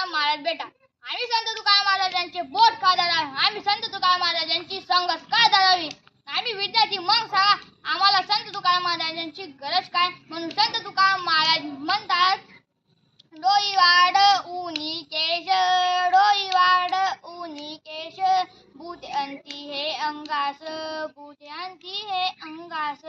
तुकाराम महाराज बेटा. आम्ही संत तुकाराम महाराजांचे बोट का धरावे आम्ही संत तुकाराम महाराजांची संगत का धरावी आम्ही विद्यार्थी मग सांगा आम्हाला संत तुकाराम महाराजांची गरज काय? म्हणून संत तुकाराम महाराज म्हणतात डोई वाढ उनी केश डोई वाढ उनी केश भूत अंती हे अंगास भूत अंती हे अंगास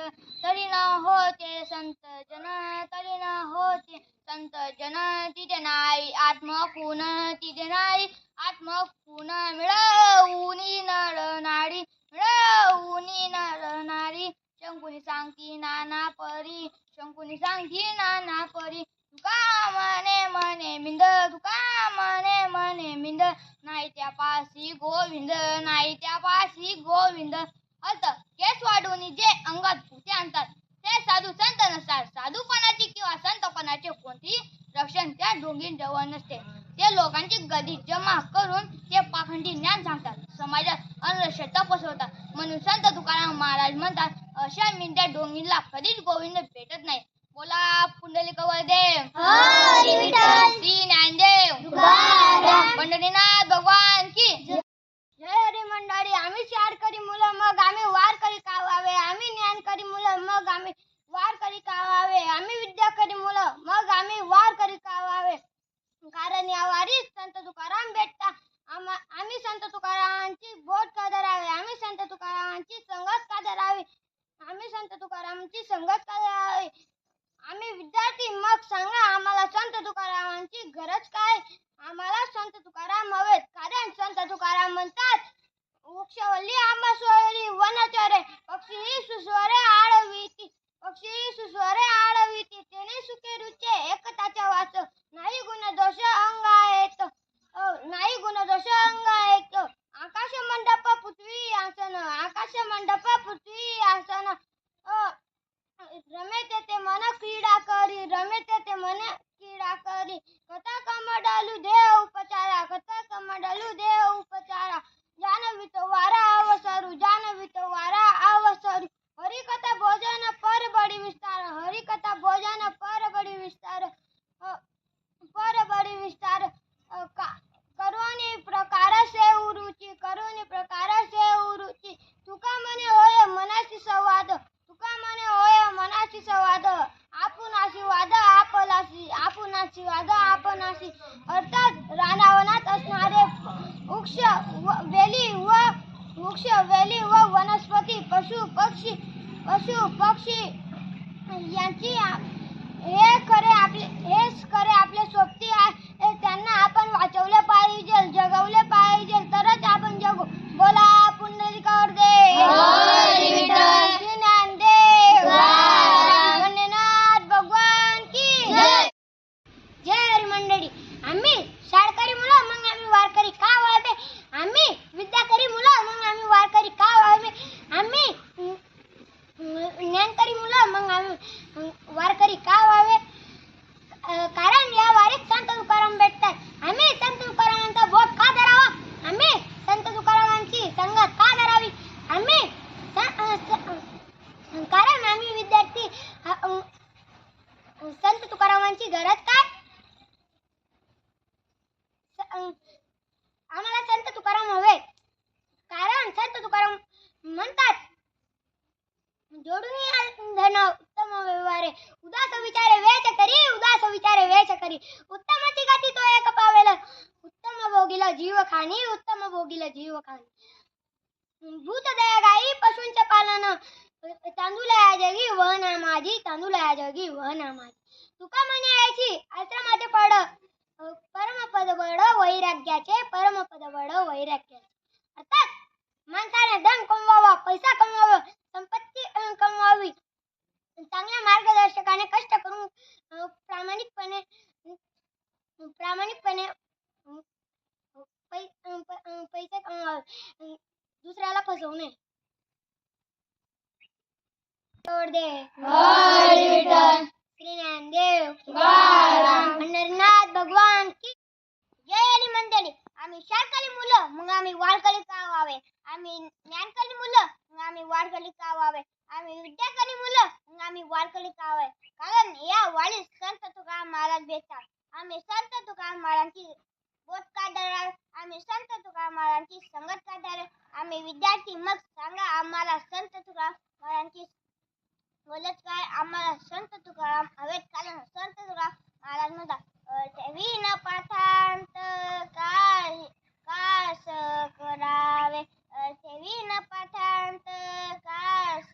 तरी न होते संत जन तरी न होते संत जन तिथे नाही आत्मखून तिथे नाही आत्मखून मिळवूनी नर नाडी मिळवूनी नर नारी. शंकुनी सांगती नाना परी शंकुनी सांगती नाना परी. तुका मने मने मिंद तुका मने मने मिंद. नाही त्या पाशी गोविंद नाही त्या पाशी गोविंद. अर्थ केस वाढून जे अंगात भूते आणतात ते साधू संत नसतात. साधूपणाची किंवा संत संतपणाचे कोणती रक्षण त्या डोंगीन जवळ नसते. ते लोकांची गदी जमा करून ते पाखंडी ज्ञान सांगतात. समाजात अंधश्रद्धा पसरवतात. म्हणून संत तुकाराम महाराज म्हणतात अशा मिंद्या डोंगीला कधीच गोविंद भेटत नाही. बोला पुंडलिक देव हरी विठ्ठल. श्री ज्ञानदेव. पंढरीनाथ भगवान की जय हरी मंडळी आम्ही शाळकरी मुलं ડલુ દેવ ઉપચારા જાનવી તો વારા આવો સારું જાનવી તો વારા આવો સારું. હરિકથા ભોજન પર બળી વિસ્તાર, હરિકથા ભોજન પર બળી વિસ્તાર પર બળી વિસ્તાર કરોની પ્રકાર સે ઉરુચિ કરોની પ્રકાર સે ઉરુચિ. તુકા મને હોય મનાસી સંવાદ તુકા મને હોય મનાસી સંવાદ. આપુ નાસી વાદા આપલાસી આપુ નાસી વાદા આપનાસી અર્થ वृक्ष वेली व वृक्ष वेली व वनस्पती पशु पक्षी पशु पक्षी यांची हे खरे आपले हेच खरे आपले संत गरज काय? आम्हाला संत तुकाराम हवे. कारण संत तुकाराम म्हणतात जोडून धन उत्तम व्यवहारे. उदास विचारे वेच करी उदास विचारे वेच करी. उत्तमाची गती तो एक पावेल. उत्तम भोगीला जीव खाणी उत्तम भोगीला जीव खाणी भूत दया गाई पशूंचे पालन. तांदूळया जगी वहना माझी तांदूळया जगी वहना माझी. तुका म्हणे यायची आश्रमाचे पड परमपद बड वैराग्याचे परमपद बड वैराग्याचे. अर्थात माणसाने धन कमवावा पैसा कमवावा संपत्ती कमवावी. चांगल्या मार्गदर्शकाने कष्ट करून प्रामाणिकपणे प्रामाणिकपणे पैसे कमवावे. दुसऱ्याला फसवू नये. जोड दे हरी विठ्ठल. श्री ज्ञानदेव तुकाराम. पंढरीनाथ भगवान की जय आणि मंडळी. आम्ही शाळकरी मुलं मग आम्ही वारकरी का व्हावे आम्ही ज्ञानकरी मुलं मग आम्ही वारकरी का व्हावे आम्ही विद्याकरी मुलं मग आम्ही वारकरी का व्हावे कारण या वाडीत संत तुकाराम महाराज भेटतात. आम्ही संत तुकाराम महाराजांची बोट काढणार आम्ही संत तुकाराम महाराजांची संगत काढणार. आम्ही विद्यार्थी मग सांगा आम्हाला संत तुकाराम महाराजांची बोलत काय? आम्हाला संत तुकाराम हवेत काल संत तुकाराम महाराज म्हणतात ठेवीन पथांत काय? कास करावे ठेवीन पथांत कास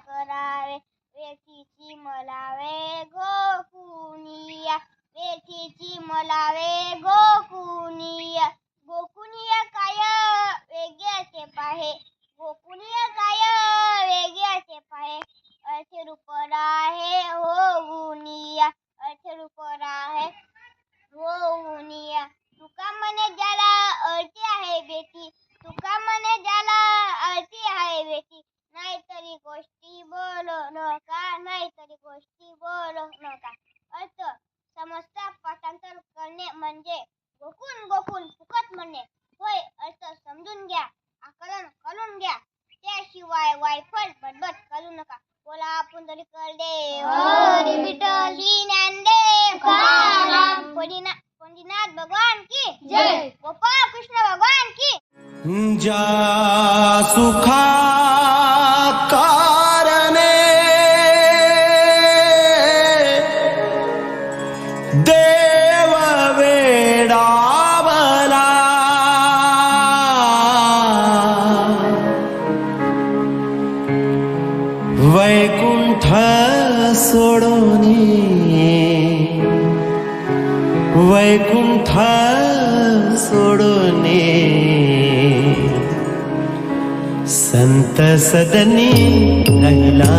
करावे वेठीची मलावे गोकुनिया वेठीची मलावे गोकुनिया गोकुनिया काय वेगळ्या वेगळ्याचे आहे गोपीनाथ भगवान की। जय। गोपाल कृष्ण भगवान की। जा सुखा वैकुंठ सोडोने संत सदनी राहिला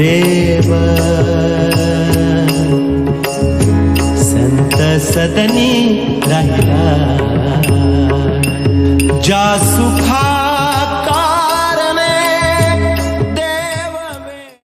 देव. संत सदनी राहिला. जा सुखा